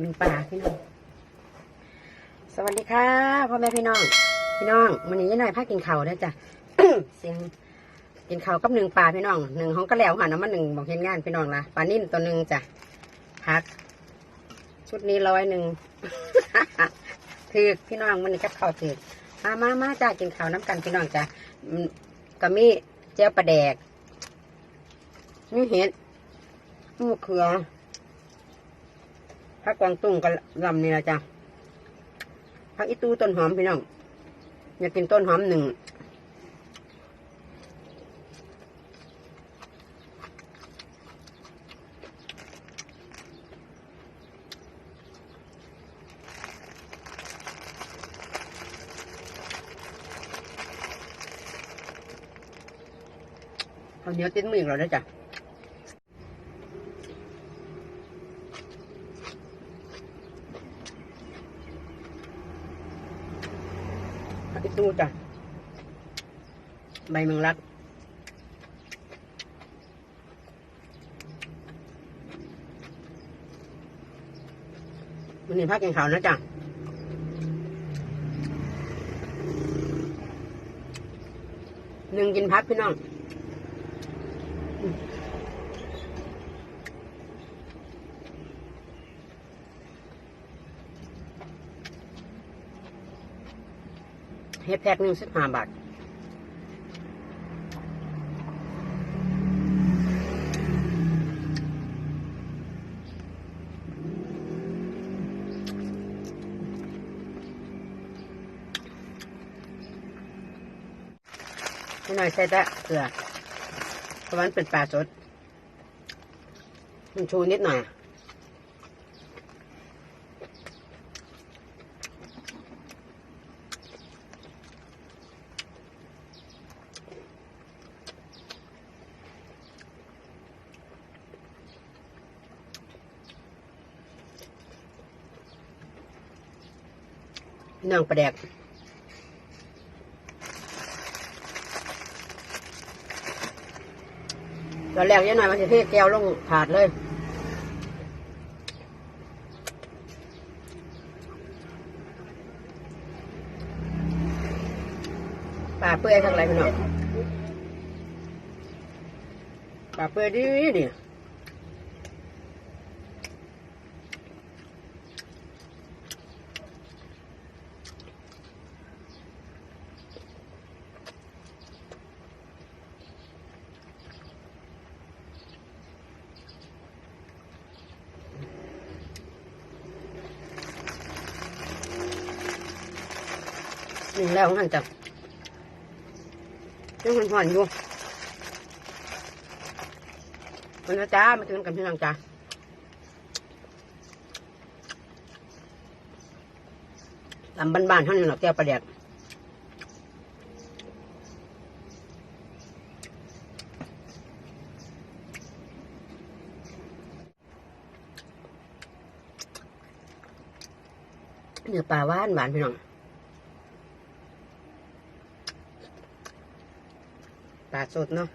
หนึ่งปลาพี่น้อง สวัสดีค่ะพ่อแม่พี่น้อง พี่น้องวันนี้ยายหน่อยพากินเข้าวนะจ๊ะเสียงกินเขากับหนึ่งปลาพี่น้องหนึ่งห้องก็แล้วค่ะน้ำมันหนึ่งบอกเห็นงานพี่น้องละปลานิ่นตัวหนึ่งจ้ะพัก ชุดนี้ร้อยหนึ่งถือพี่น้องมันนี้กับข้าถือมามามาจ้ากินข้าวน้ำกันพี่น้องจ้ะก็มีเจ้าปลาแดกมีเห็ดมีมะเขือ ผักกวางตุ้งกับลำนี่ละจ้ะผักอีตูต้นหอมพี่น้องอยากกินต้นหอมหนึ่งข้าวเหนียวติ้นมืออีกแล้วนะจ๊ะ ผักอีตูจ้ะใบแมงรัก มันนี้พักกินข้าวนะจ้ะหนึ่งกินพักพี่น้อง เฮ็ดแพ็คหนึ่งสิบห้าบาทพี่หน่อยใส่แต่เกลือเพราะวันเป็นปลาสด มันชูนิดหน่อย พี่น้องประแดกตอนแรกยังหน่อยมันจะเทแก้วลงถาดเลยปลาเปื่อยทั้งไรพี่น้องปลาเปื่อยดีดีหนึ่ แล้วงหันจับยังหันหอนอยู่มันนะจ้ามาถึงกันพี่น้องจ้าลำบ้านๆเท่านี้หรอกแก้วประเดียกเนื้อปลาหวานหวานพี่น้อง ปลาสดเนาะ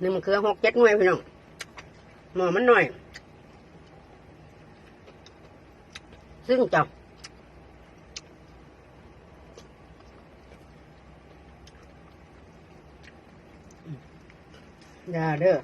หนึ่งมันคือหกเจ็ดหน่วยพี่น้องหมอมันหน่อย ซึ่งจับยาเด้อ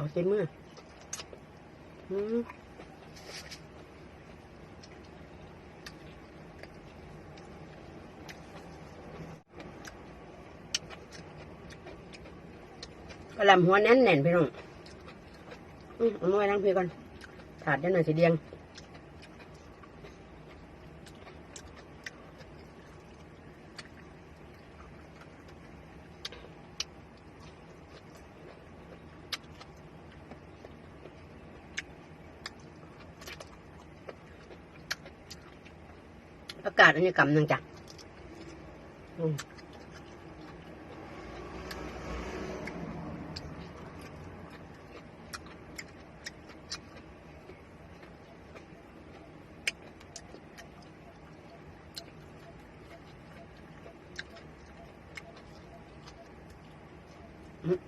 เอาเต็มมืออืมกระลำหัวแน่นแน่นไปน้องอืมเอามาไว้นั่งเพื่อก่อนถาดเดี๋ยวหน่อยสีเดียง กาศอันนี้กำนังจ้ะอืม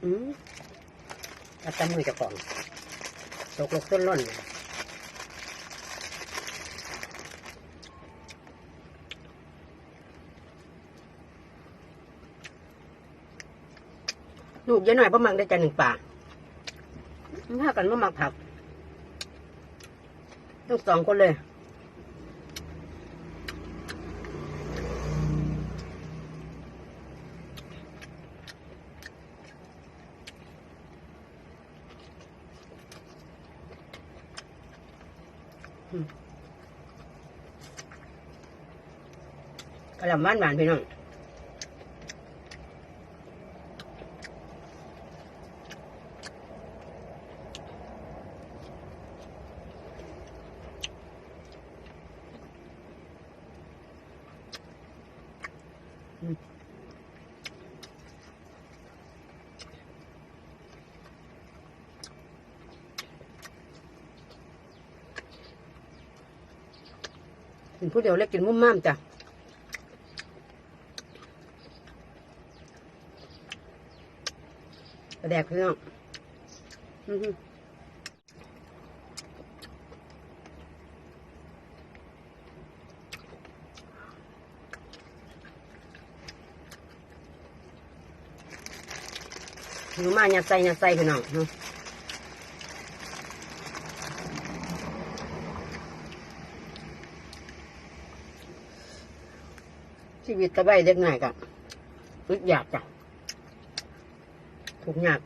อืมอาจารย์มือจะของตกลกต้นร่อนเลย ลูกเยอะหน่อยเพราะมังได้จานหนึ่งป่าถ้ากันว่ามักผักต้องสองคนเลย กระหล่ำหวานหวานพี่น้อง กินผู้เดียวเล็กกินมุ่มม่ามจ้ะกระแดกพี่น้องอือหือหนูมาหยาดใส่หยาดใส่พี่น้องเนาะ ชีวิตตะไบเล็กหน่อยกะอึดอยากจ้ะถูกอยาก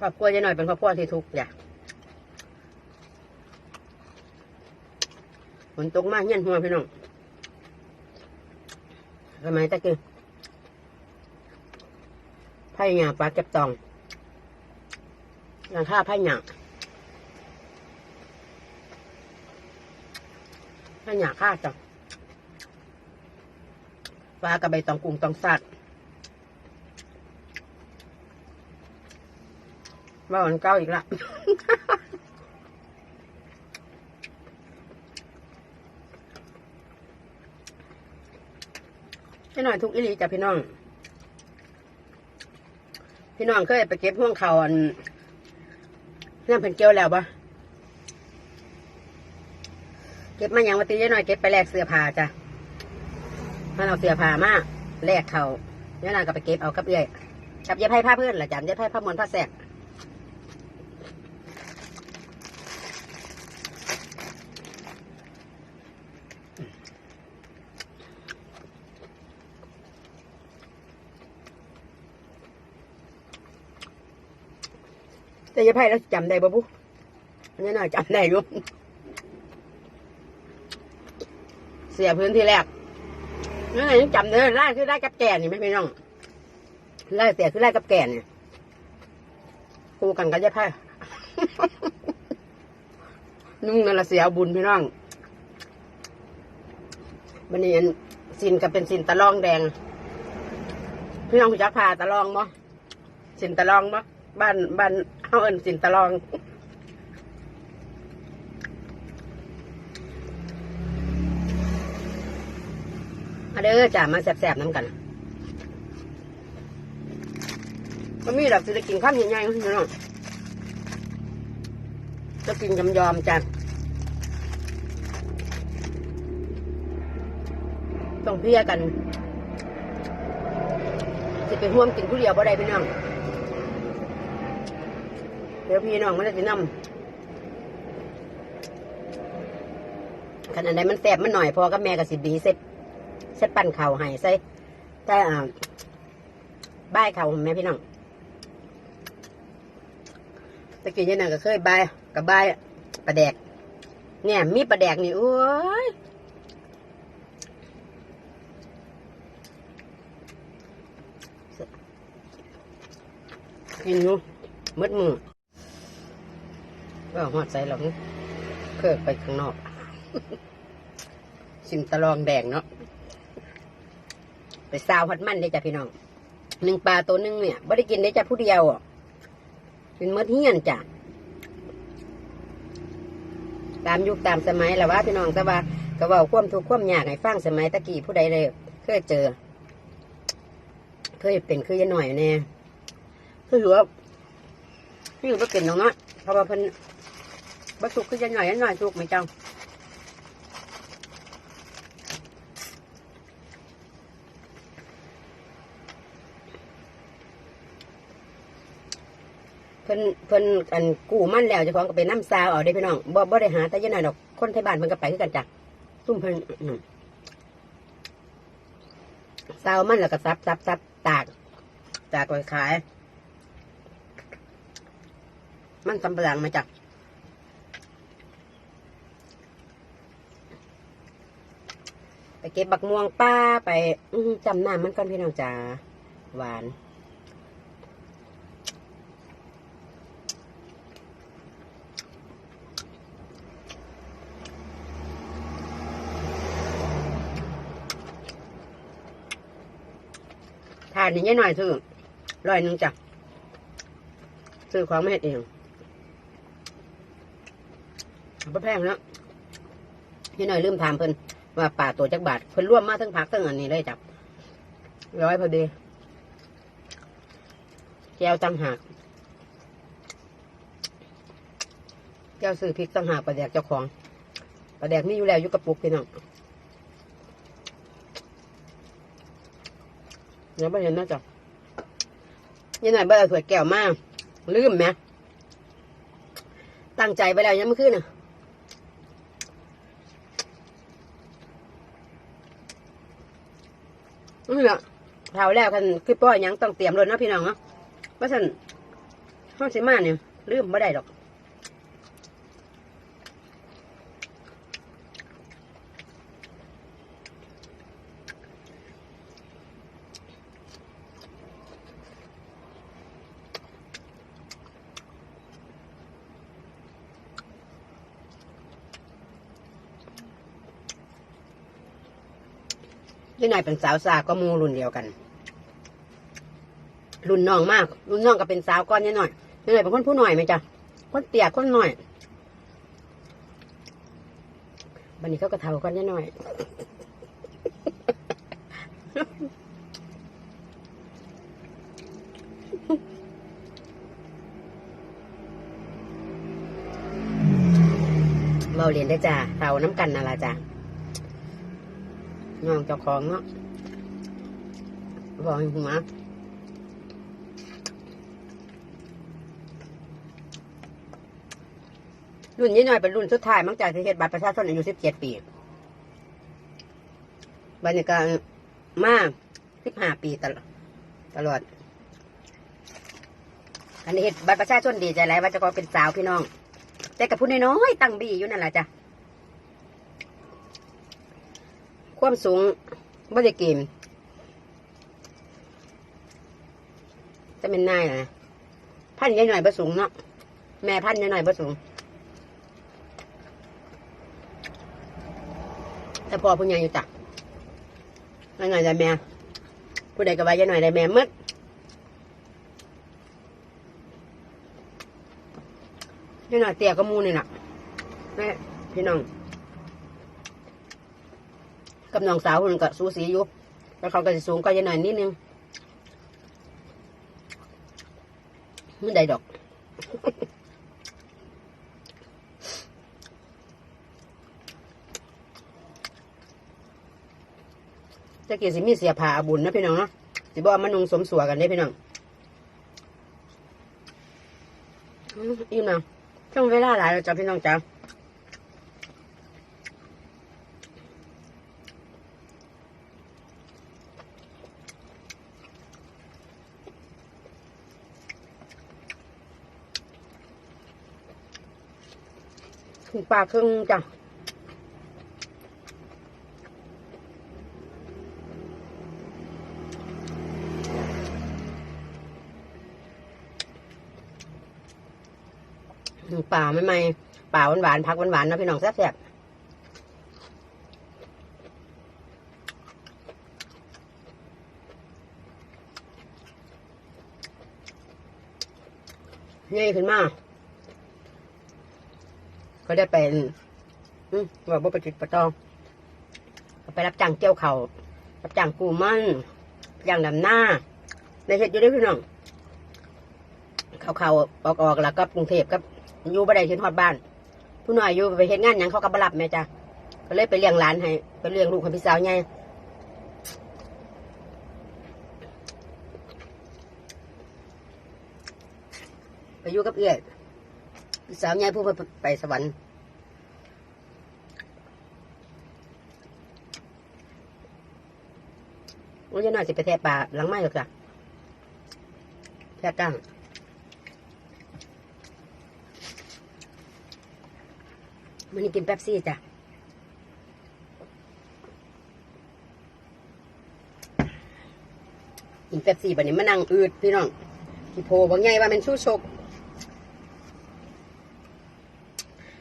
ครอบครัวจะหน่อยเป็นครอบครัวที่ทุกข์จ้ะฝนตกมากเงี้ยนหัวพี่น้องทำไมตะกี้ไผ่หยาปลาเก็บตองหลังค่าไผ่หยา ไผ่หยาค่าจ้ะปลากระใบตองกุ้งตองสัตว์ว่าวันเก้าอีกละพี่น้องทุกอีหลีจ้ะพี่น้อง พี่น้องเคยไปเก็บห่วงเขาอันน้ำเพนเกี่ยวแล้วปะ เก็บมาอย่างวันตียายหน่อยเก็บไปแลกเสื้อผ้าจ้ะมันเอาเสื้อผ้ามาแลกเขายายนางก็ไปเก็บเอากับเอื้อยกับยายไพ่ผ้าเพื่อนละจ้ะยายไพ่ผ้ามวนผ้าแสกแต่เยายไพ่เราจำได้บ่ปุ๊ยายหน่อยจำได้อยู่เสียพื้นที่แรกนี่ไงยังจำเนื้อไล่คือไล่กับแก่นี่ไม่พี่น้องไล่เสียคือไล่กับแก่นี่กูกันกันจะแพ้นุ่งนั่นละเสียบุญพี่น้องบันนี้อันสินก็เป็นสินตะลองแดง พี่น้องคุณจักพาตะลองบ่สินตะลองบ่บ้านบ้านเฮาเอินสินตะลอง มาเด้อจ้ามาแสบๆน้ำกันก็มีดอกจะกินข้าวใหญ่ๆพี่น้องจะกินยำยอมจ้ะต้องเพียกันจะไปห่วมกินผู้เดียวบ่ได้พี่น้องเดี๋ยวพี่น้องมันจะสินำขนาดไหนมันแสบมันหน่อยพอกับแม่กับสิบีเสร็จ เช็ดปั่นเข่าให้ใส่แต่อ่าบ้ายเข่าแม่พี่น้องตะกี้ยันน่ะก็เคยบายกับบ้ายปลาแดก เนี่ย มีปลาแดกนี่โอ้ยกินอยู่มืดมือว่าหอดใจเราเพิกไปข้างนอกสิมตะลองแดงเนาะ ไปซาวฮอดมันเลยจ้ะพี่น้องหนึ่งปลาตัวหนึ่งเนี่ยไม่ได้กินได้จ้ะผู้เดียวอะเป็นมดเฮี้ยนจ้ะตามยุคตามสมัยแหละว่าพี่น้องแต่ว่าก็ว่าควมทุกข์ควมยากให้ฟังสมัยตะกี้ผู้ใดเลยเคยเจอ เคยเป็นคือยายหน่อยแน่คือถือว่าคือว่าเป็นน้องเนาะเพราะว่าเพิ่นบัสุกคือยายหน่อยยายหน่อยสุกไมเจ้า พิ่นเพิ่นอันกู้มั่นแล้วเจ้าของก็ไปน้ำซาวเอาได้พี่น้องบ่บ่ได้หาแต่ยายหน่อยดอกคนไทยบ้านเพิ่นก็ไปคือกันจ้ะซุ่มเพิ่นอืมซาวมั่นแล้วก็ซับซับซับตากตากไว้ขาย มันสำปะหลังมาจ้ะไปเก็บบักม่วงป้าไปจำหน้ามันก่อนพี่น้องจ้าหวานานนี่ยายหน่อยซื้อร้อยหนึ่งจ้ะซื้อของไม่เห็ดเองเอาแพงแล้วยายหน่อยลืมถามเพิ่นว่าป่าตัวจักบาทเพิ่นร่วมมาทั้งพักทั้งอันนี้เลยจ้ะร้อยพอดีแก้วตั้งหากแก้วซื้อพริกตั้งหากประแดกเจ้าของประแดกมีอยู่แล้วอยู่กระปุกพี่น้อง เดี๋ยวไปเห็นนะจ๊ะยังไงเบอร์ถวยแก้วมากลืมไหมตั้งใจไปแล้วยังไม่ขึ้นอะนี่แหละเท่าแล้วกันคือป้อยยังต้องเตรียมรถนะพี่น้องเนาะเพราะฉะนั้นห้องสิมาเนี่ยลืมไม่ได้ดอก ยี่หน่อยเป็นสาวสาก็มูรุ่นเดียวกัน รุ่นน้องมาก รุ่นน้องก็เป็นสาวก้อนยี่หน่อยยี่หน่อยเป็นคนผู้หน่อยไหมจ๊ะคนเตี้ยคนหน่อยบันนี้เขาก็เท่ากันยี่หน่อยเราเรียนได้จ้ะเท่าน้ำกันนั่นละจ้ะ น้องเจ้าของเนาะบอกให้หัวรุ่นนี้หน่อยเป็นรุ่นสุดท้ายมั้งจากที่เฮ็ดบัตรประชาชนอายุสิบเจ็ดปีบรรยากาศมากสิบห้าปีตลอดตลอด อันนี้เฮ็ดบัตรประชาชนดีใจหลายว่าจะก็เป็นสาวพี่น้อง แต่กับผู้น้อยๆตั้งบีอยู่นั่นแหละจ้ะ ความสูงบ่ได้เกมจะเป็นนายนะพันยายหน่อยบ่สูงเนาะแม่พันยายหน่อยบ่สูงแต่พอผู้ใหญ่อยู่จักยายหน่อยได้แม่ผู้ใดก็ว่ายายหน่อยได้แม่หมดยายหน่อยเตี้ยก็มูนี่น่ะแม่พี่น้อง กับน้องสาวคนก็สูสีอยู่แล้วเขาก็จะสูงก็จะหน่อยนิดนึงไม่ได้ดอกจะเกี่ยสิมีเสียผ้าบุญนะพี่น้องเนาะสิบอกมานุงสมสัวกันได้พี่น้องอืมอิ่มนะช่วงเวลาหลายแล้วจ้ะพี่น้องจ้า ถึงปลาครึ่งจ้ะหนึ่งป่าไม่ไม่ป่าหวานๆพักหวานๆเนาะพี่น้องแซ่บๆนี่ขึ้นมา ก็ได้เป็นอืมว่าบ่ปจิตประตองไปรับจ้างเกี่ยวเขารับจ้างกูมันอย่างดำหน้าในเฮ็ดอยู่ได้พี่น้องเขาเขาออกออกแล้วก็กรุงเทพกับอยู่บ่ได้ที่ฮอดบ้าน ผู้น้อยอยู่ไปเฮ็ดงานหยังเขาก็บรับแม่จ้ะก็เลยไปเลี้ยงหลานให้ไปเลี้ยงลูกให้พี่สาวใหญ่ไปอยู่กับเอื้อย สาวใหญ่ผู้ไปสวรรค์โอ้ยน่าสิไปแทะปลาหลังไม้หรอกจ้ะแทะตั้งมันนี่กินแป๊บซี่จ้ะกินแป๊บซี่บัดนี้มานั่งอืดพี่น้องพี่โพบอกไงว่ามันชู้ชก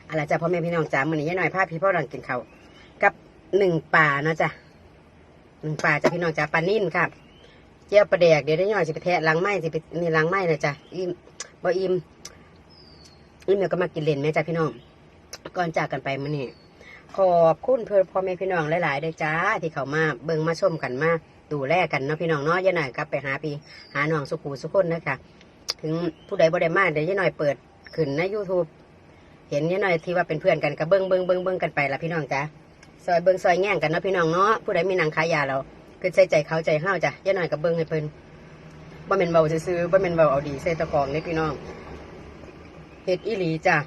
อะไรจ้ะพ่อแม่พี่น้องจ้ามือนี้ยายหน่อยพาพี่พ่อหลังกินข้าวกับหนึ่งป่าเนาะจ้ะหนึ่งป่าจ้ะพี่น้องจ้าปลานิ่นครับเจียวปลาแดกเดี๋ยวได้ย่อยสิไปแทะล้างไม้สิไปนี่ล้างไม้เลยจ้ะอิ่มบ่อิ่มอิ่มเดี๋ยวก็มากินเล่นแม่จ้ะพี่น้องก่อนจากกันไปมื้อนี้ขอบคุณเพื่อนพ่อแม่พี่น้องหลายๆด้จ้าที่เขามาเบิ่งมาชมกันมาดูแลกันเนาะพี่น้องเนาะย่าหน่อยกลับไปหาพี่หาน้องสุขูสุคนนะคะถึงผู้ใดบ่ได้มาเดี๋ยวย่าหน่อยเปิดขึ้นใน YouTube เห็นย่าหน่อยที่ว่าเป็นเพื่อนกันก็เบิ่งเบิ่งเบิ่งเบิ่งกันไปละพี่น้องจ้าซอยเบิ่งซอยแง่งกันเนาะพี่น้องเนาะผู้ใดมีหนังขายยาเราคือใส่ใจเขาใจเฮาจ้ะย่าหน่อยก็เบิ่งให้เพิ่นบ่แม่นเบาซื่อบ่แม่นเบาเอาดีใส่ตะกองเลยพี่น้องเฮ็ดอีหลีจ้ะ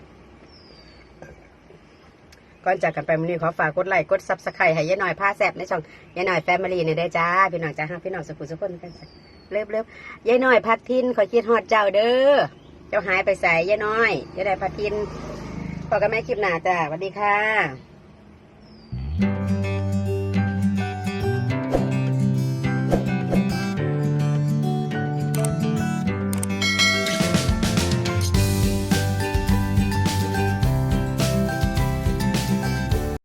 ก่อนจากกันไปมื้อนี้ขอฝากกดไลค์กดซับสไครต์ให้ยายหน่อยผ้าแซบในช่องยายหน่อยแฟมิลี่เนี่ยได้จ้าพี่น้องจ้าพี่น้องสุขุสุขคนกันเริ่มเริ่มยายหน่อยพัดทินขอคิดฮอดเจ้าเด้อเจ้าหายไปใส่ยายน้อยยายได้พัดทิน พอกับแม่คลิปหน้าจ้าสวัสดีค่ะ